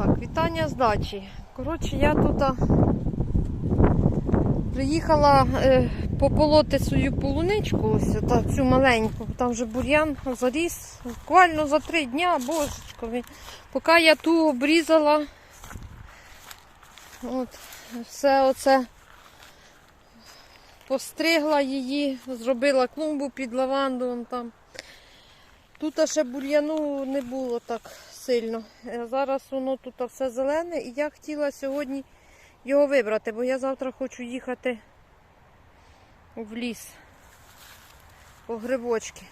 Так, вітання з дачі. Коротше, я тут приїхала е, пополоти свою полуничку, ось та, цю маленьку, там вже бур'ян заріс буквально за три дня, божечко. Поки я ту обрізала, от, все оце постригла її, зробила клумбу під лаванду там. Тут ще бур'яну не було так сильно. Е, Зараз воно тут все зелене і я хотіла сьогодні його вибрати, бо я завтра хочу їхати в ліс по грибочки.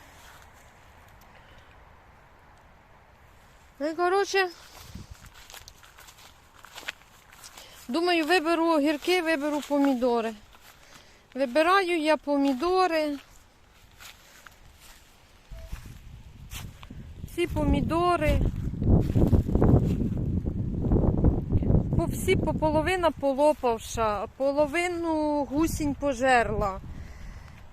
Ну і коротше, думаю, виберу огірки, виберу помідори. Вибираю я помідори. Ці помідори. По всі по половина полопавша, половину гусінь пожерла.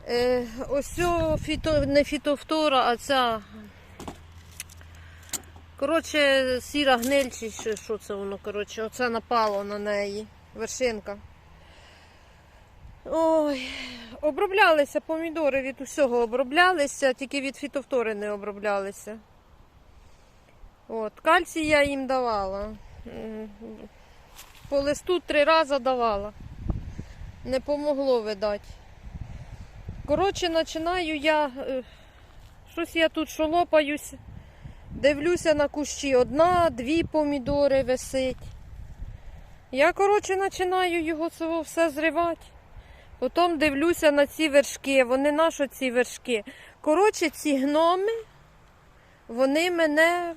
Е, ось фіто, не фітофтора, а ця. Коротше, сіра гниль, чи що це воно, коротше, оце напало на неї. Вершинка. Ой, оброблялися помідори від усього оброблялися, тільки від фітофтори не оброблялися. От, кальцій я їм давала. По листу три рази давала. Не помогло видать. Коротше, починаю я. е, Щось я тут шолопаюсь. Дивлюся на кущі. Одна, дві помідори висить. Я, коротше, починаю його цього все зривати. Потім дивлюся на ці вершки. Вони наші ці вершки. Коротше, ці гноми, вони мене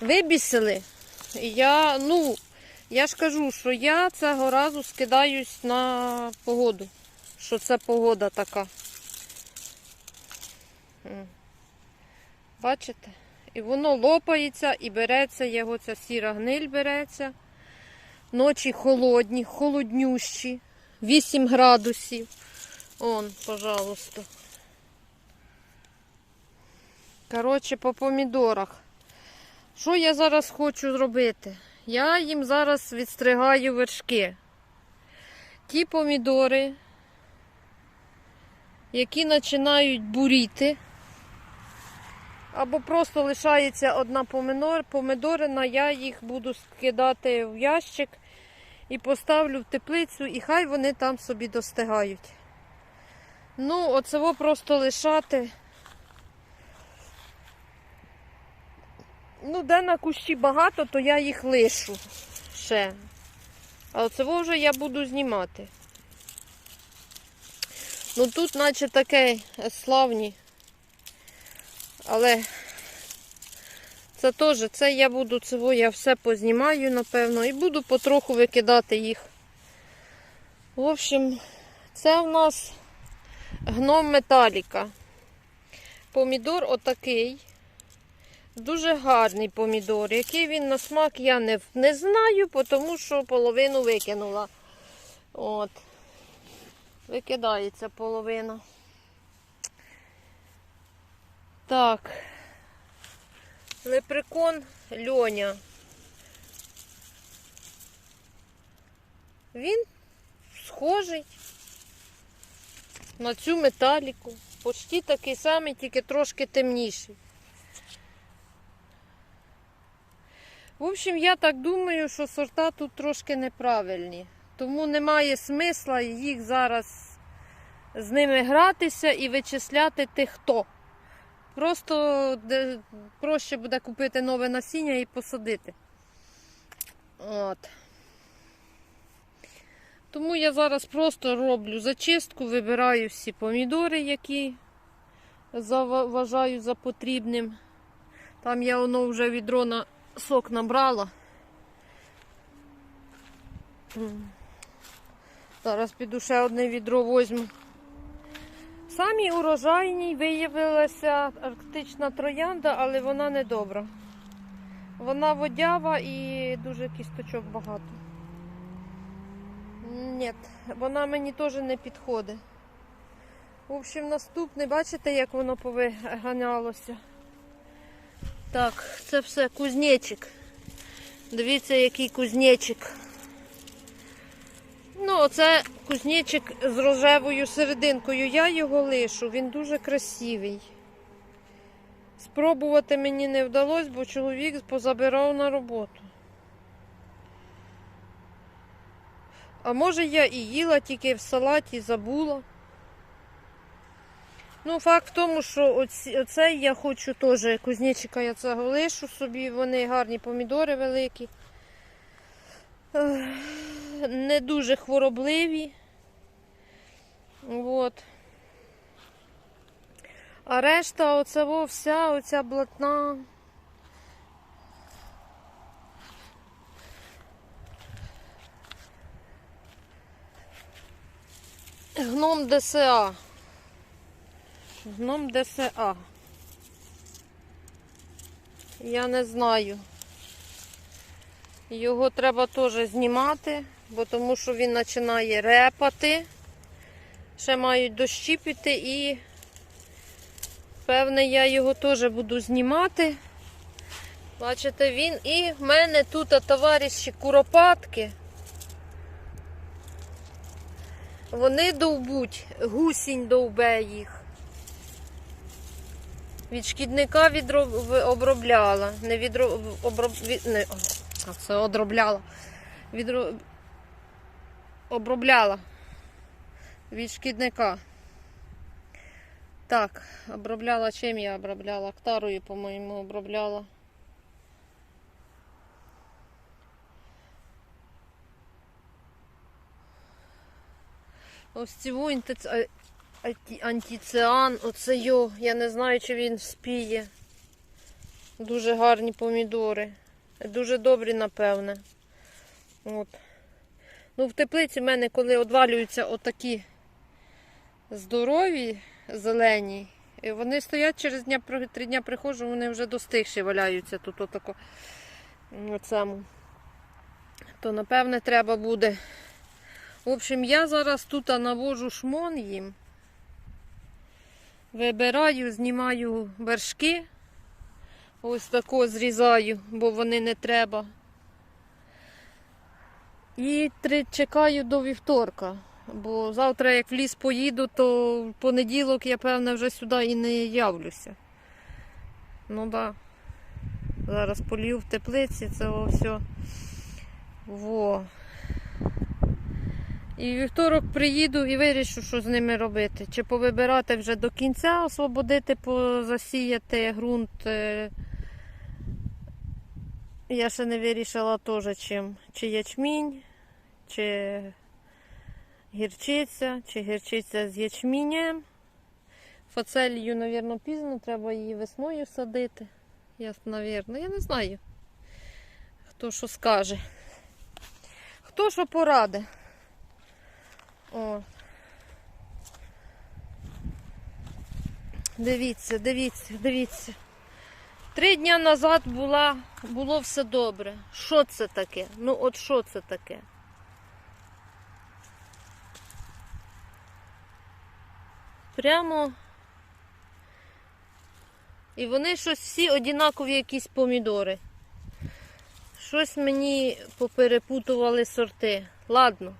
вибісили. Я, ну, я ж кажу, що я цього разу скидаюсь на погоду. Що це погода така. Бачите? І воно лопається і береться, його ця сіра гниль береться. Ночі холодні, холоднющі, 8 градусів. Он, пожалуйста. Коротше, по помідорах. Що я зараз хочу зробити? Я їм зараз відстригаю вершки. Ті помідори, які починають буріти, або просто лишається одна помидор- помидорина, я їх буду скидати в ящик і поставлю в теплицю, і хай вони там собі достигають. Ну, оцево просто лишати. Ну, де на кущі багато, то я їх лишу ще. А оцево вже я буду знімати. Ну тут, наче таке славні. Але це теж, це я буду цього, я все познімаю, напевно, і буду потроху викидати їх. В общем, це в нас гном металіка. Помідор отакий. Дуже гарний помідор. Який він на смак, я не, не знаю, тому що половину викинула. От. Викидається половина. Так. Лепрекон льоня. Він схожий на цю металіку. Почти такий самий, тільки трошки темніший. В общем, я так думаю, що сорта тут трошки неправильні. Тому немає смисла їх зараз з ними гратися і вичисляти тих хто. Просто проще буде купити нове насіння і посадити. От. Тому я зараз просто роблю зачистку, вибираю всі помідори, які вважаю за потрібним. Там я воно вже відро на сок набрала. Зараз піду ще одне відро возьму. Самі урожайній виявилася арктична троянда, але вона не добра. Вона водява і дуже кісточок багато. Ні, вона мені теж не підходить. В общем, наступне, бачите, як воно повиганялося. Так, це все кузнечик. Дивіться, який кузнечик. Ну, оце кузнечик з рожевою серединкою. Я його лишу, він дуже красивий. Спробувати мені не вдалося, бо чоловік позабирав на роботу. А може я і їла тільки в салаті забула. Ну, факт в тому, що оці, оцей я хочу теж кузнечика я цього лишу собі, вони гарні помідори великі. Не дуже хворобливі. От. А решта оце вся оця блатна. Гном ДСА. Гном ДСА. Я не знаю. Його треба теж знімати, бо тому що він починає репати. Ще мають дощі піти і певне я його теж буду знімати. Бачите, він і в мене тут товариші куропатки. Вони довбуть, гусінь довбе їх. Від шкідника відро- обробляла. Не відро... оброб... не... це одробляла. Відро... Обробляла. Від шкідника. Так, обробляла чим я обробляла? Актарою, по-моєму, обробляла. Ось цього інтець... а- анті- оце йо. Я не знаю, чи він спіє. Дуже гарні помідори. Дуже добрі, напевне. От. Ну, в теплиці в мене, коли одвалюються отакі здорові, зелені, вони стоять через дня, три дня приходжу, вони вже достигші валяються тут отако. цьому. То, напевне, треба буде. В общем, я зараз тут навожу шмон їм. Вибираю, знімаю вершки. Ось тако зрізаю, бо вони не треба. І три, чекаю до вівторка. Бо завтра, як в ліс поїду, то в понеділок я, певне, вже сюди і не явлюся. Ну так. Да. Зараз полів в теплиці, це все. Во. І вівторок приїду і вирішу, що з ними робити. Чи повибирати вже до кінця, освободити, позасіяти ґрунт. е, Я ще не вирішила теж чим. Чи ячмінь, чи гірчиця, чи гірчиця з ячмінням. Фацелію, мабуть, пізно, треба її весною садити. Я, навірно, я не знаю. Хто що скаже. Хто що поради. О. Дивіться, дивіться, дивіться. Три дні назад була, було все добре. Що це таке? Ну от що це таке? Прямо. І вони щось всі однакові якісь помідори. Щось мені поперепутували сорти. Ладно.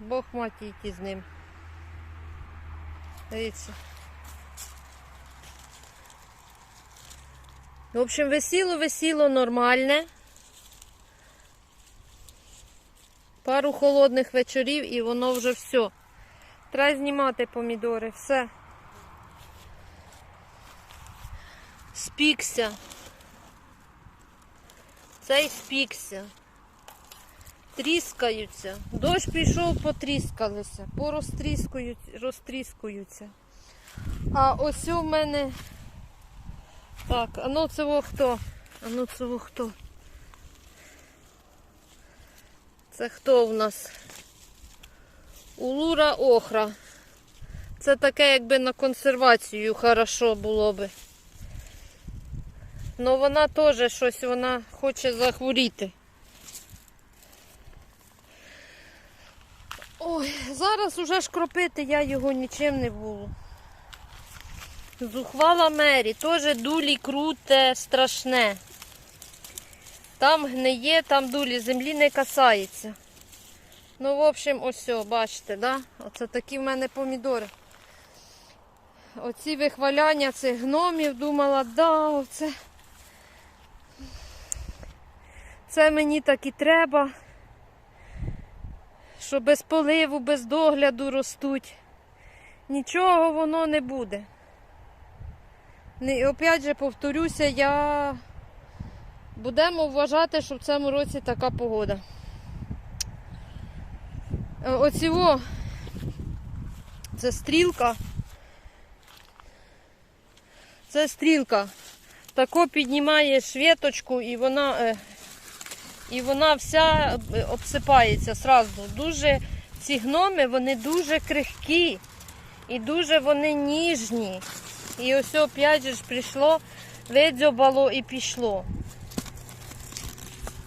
Бог мати йти з ним. Дивіться. В общем, весіло, весіло нормальне. Пару холодних вечорів і воно вже все. Треба знімати помідори, все. Спікся. Цей спікся. Тріскаються. Дощ пішов, потріскалися, розтріскуються. А ось у мене. Так, а ну це хто? А ну це хто? Це хто в нас? Улура охра. Це таке, якби на консервацію хорошо було би. Ну вона теж щось, вона хоче захворіти. Ой, зараз уже ж кропити я його нічим не буду. Зухвала Мері, теж дулі круте, страшне. Там гниє, там дулі, землі не касається. Ну, в общем, ось, бачите, да? Оце такі в мене помідори. Оці вихваляння цих гномів, думала, да, оце. Це мені так і треба. Що без поливу, без догляду ростуть. Нічого воно не буде. І опять же повторюся, я будемо вважати, що в цьому році така погода. Е, Оціво це стрілка. Це стрілка. Тако піднімає швіточку і вона, е, і вона вся е, обсипається сразу. Дуже ці гноми, вони дуже крихкі і дуже вони ніжні. І ось опять же прийшло, видзьобало і пішло.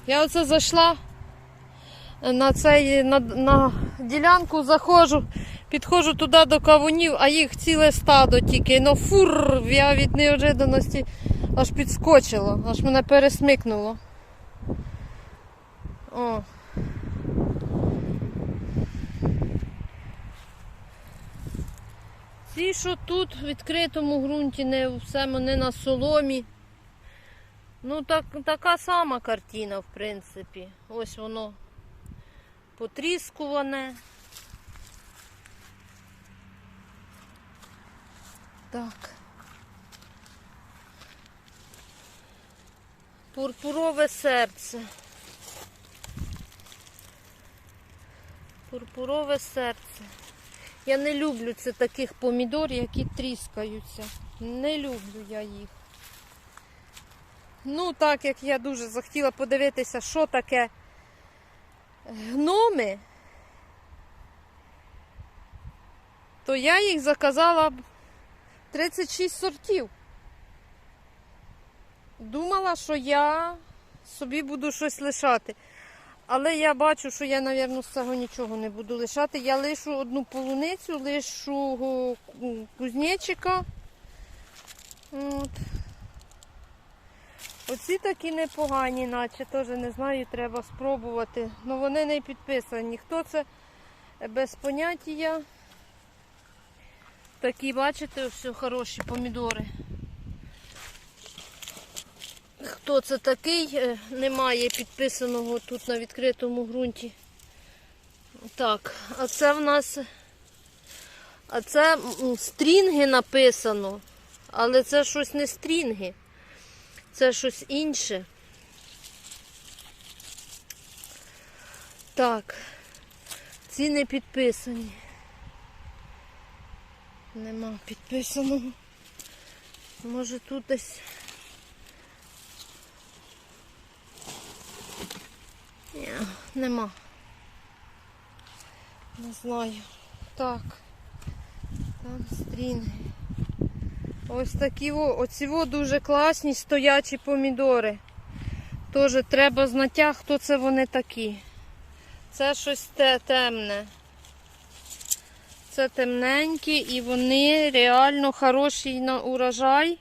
Я оце зайшла на цей на, на ділянку, заходжу, підходжу туди до кавунів, а їх ціле стадо тільки. Ну фур, я від неожиданності аж підскочила, аж мене пересмикнуло. О. Ці, що тут в відкритому ґрунті, не все не на соломі. Ну, так, така сама картина, в принципі. Ось воно потріскуване. Так. Пурпурове серце. Пурпурове серце. Я не люблю це таких помідор, які тріскаються. Не люблю я їх. Ну, так як я дуже захотіла подивитися, що таке гноми, то я їх заказала б 36 сортів. Думала, що я собі буду щось лишати. Але я бачу, що я, мабуть, з цього нічого не буду лишати. Я лишу одну полуницю, лишу кузнечика. От. Оці такі непогані, наче теж не знаю, треба спробувати. Ну вони не підписані. Хто це без поняття. Такі, бачите, все хороші помідори. Хто це такий? Е, Немає підписаного тут на відкритому ґрунті. Так, а це в нас. А це стрінги написано, але це щось не стрінги. Це щось інше. Так, ці не підписані. Нема підписаного. Може тут десь. Ні, нема. Не знаю. Так. Там стрінги. Ось такі оці дуже класні стоячі помідори. Теж треба знаття, хто це вони такі. Це щось те, темне. Це темненькі і вони реально хороші на урожай.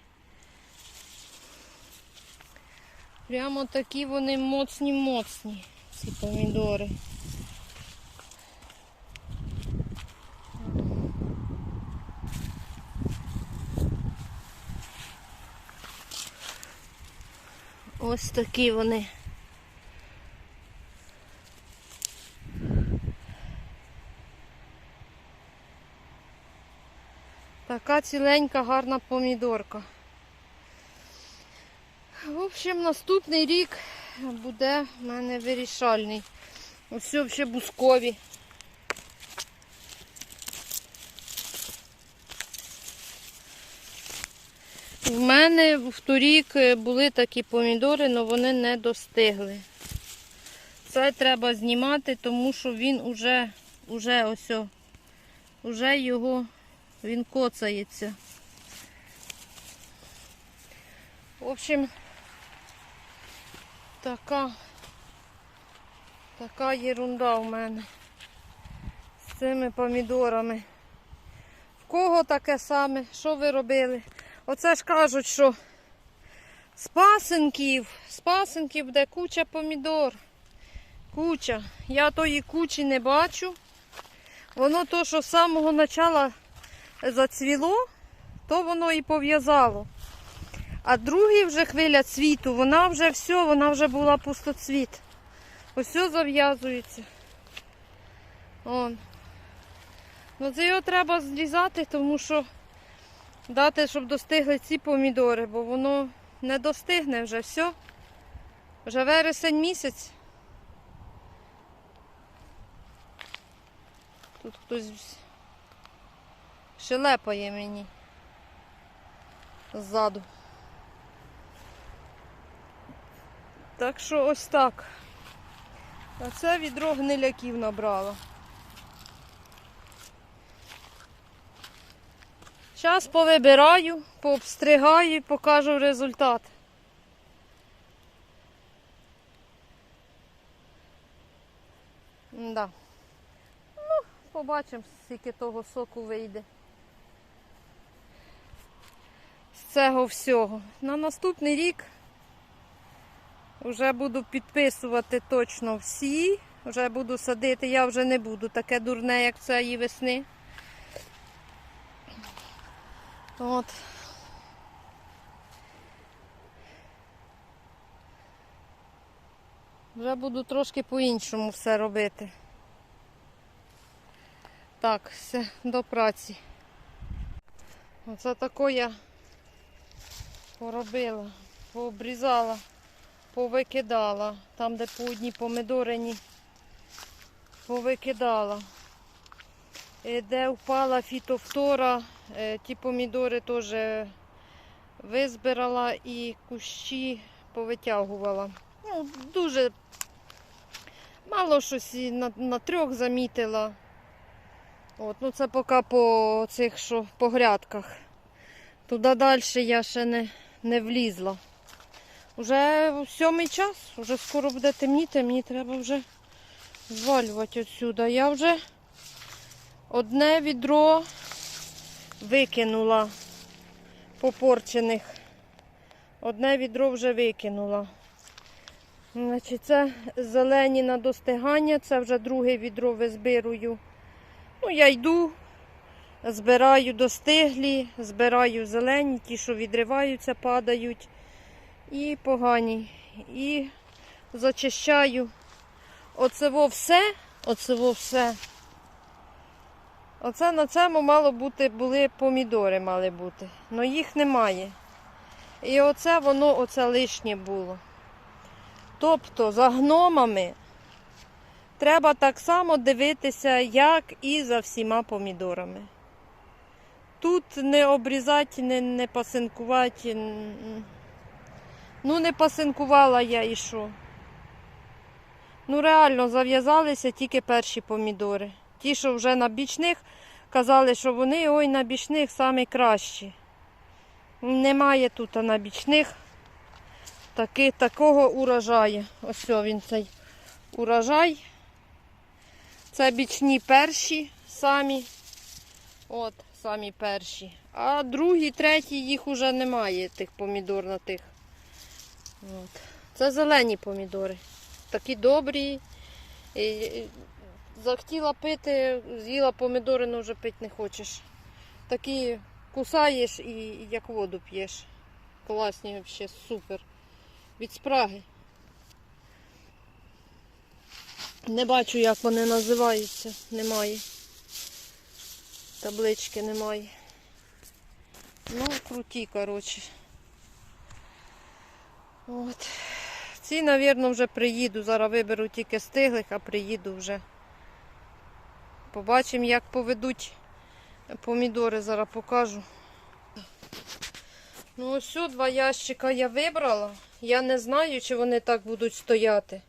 Прямо такі вони моцні-моцні, ці помідори. Ось такі вони. Така ціленька гарна помідорка. В общем, наступний рік буде в мене вирішальний. Ось взагалі бускові. В мене в торік були такі помідори, але вони не достигли. Це треба знімати, тому що він уже, уже ось, о, уже його, він коцається. В общем, така, така єрунда у мене з цими помідорами. В кого таке саме? Що ви робили? Оце ж кажуть, що з пасенків, з пасенків буде куча помідор. Куча. Я тої кучі не бачу. Воно то, що з самого початку зацвіло, то воно і пов'язало. А друга вже хвиля цвіту, вона вже все, вона вже була пустоцвіт. Ось зав'язується. Он. Ну це його треба зрізати, тому що дати, щоб достигли ці помідори, бо воно не достигне вже все. Вже вересень місяць. Тут хтось шелепає мені ззаду. Так що ось так. А це відро гниляків набрало. Зараз повибираю, пообстригаю і покажу результат. Да. Ну, побачимо, скільки того соку вийде. З цього всього. На наступний рік вже буду підписувати точно всі. Вже буду садити, я вже не буду таке дурне, як цієї весни. От. Вже буду трошки по-іншому все робити. Так, все, до праці. Оце тако я поробила, пообрізала, повикидала. Там, де по одній помидорині, повикидала. Е, Де впала фітофтора, е, ті помідори теж визбирала і кущі повитягувала. Ну, дуже мало щось на, на трьох замітила. От, ну це поки по цих що по грядках. Туди далі я ще не, не влізла. Уже сьомий час, вже скоро буде темніти, мені треба вже звалювати отсюди. Я вже одне відро викинула попорчених. Одне відро вже викинула. Значить, це зелені на достигання, це вже друге відро визбирую. Ну, я йду, збираю достиглі, збираю зелені, ті, що відриваються, падають. І погані. І зачищаю. Оцево все, оцево все. Оце на цьому мало бути, були помідори мали бути. але їх немає. І оце воно оце лишнє було. Тобто за гномами треба так само дивитися, як і за всіма помідорами. Тут не обрізати, не, не пасинкувати. Ну, не пасинкувала я і що. Ну, реально, зав'язалися тільки перші помідори. Ті, що вже на бічних, казали, що вони ой на бічних самі кращі. Немає тут на бічних таки, такого урожаю. Ось він цей урожай. Це бічні перші самі. От, самі перші. А другі, треті їх уже немає, тих помідор на тих. От. Це зелені помідори. Такі добрі. І, захотіла пити, з'їла помідори, але вже пити не хочеш. Такі кусаєш і як воду п'єш. Класні взагалі, супер. Від спраги. Не бачу, як вони називаються. Немає. Таблички немає. Ну, круті, коротше. От. Ці, мабуть, вже приїду. Зараз виберу тільки стиглих, а приїду вже. Побачимо, як поведуть помідори, зараз покажу. Ну, ось два ящика я вибрала. Я не знаю, чи вони так будуть стояти.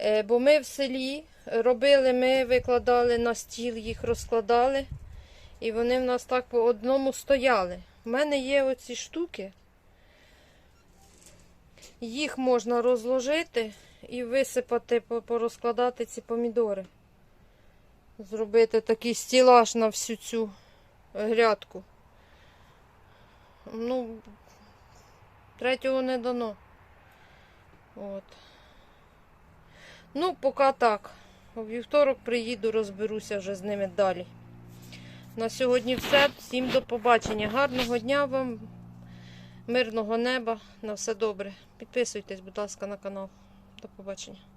Е, бо ми в селі робили, ми викладали на стіл, їх розкладали. І вони в нас так по одному стояли. У мене є оці штуки. Їх можна розложити і висипати, порозкладати ці помідори. Зробити такий стілаж на всю цю грядку. Ну, третього не дано. От. Ну, поки так. У вівторок приїду, розберуся вже з ними далі. На сьогодні все. Всім до побачення. Гарного дня вам, мирного неба. На все добре. Підписуйтесь, будь ласка, на канал. До побачення.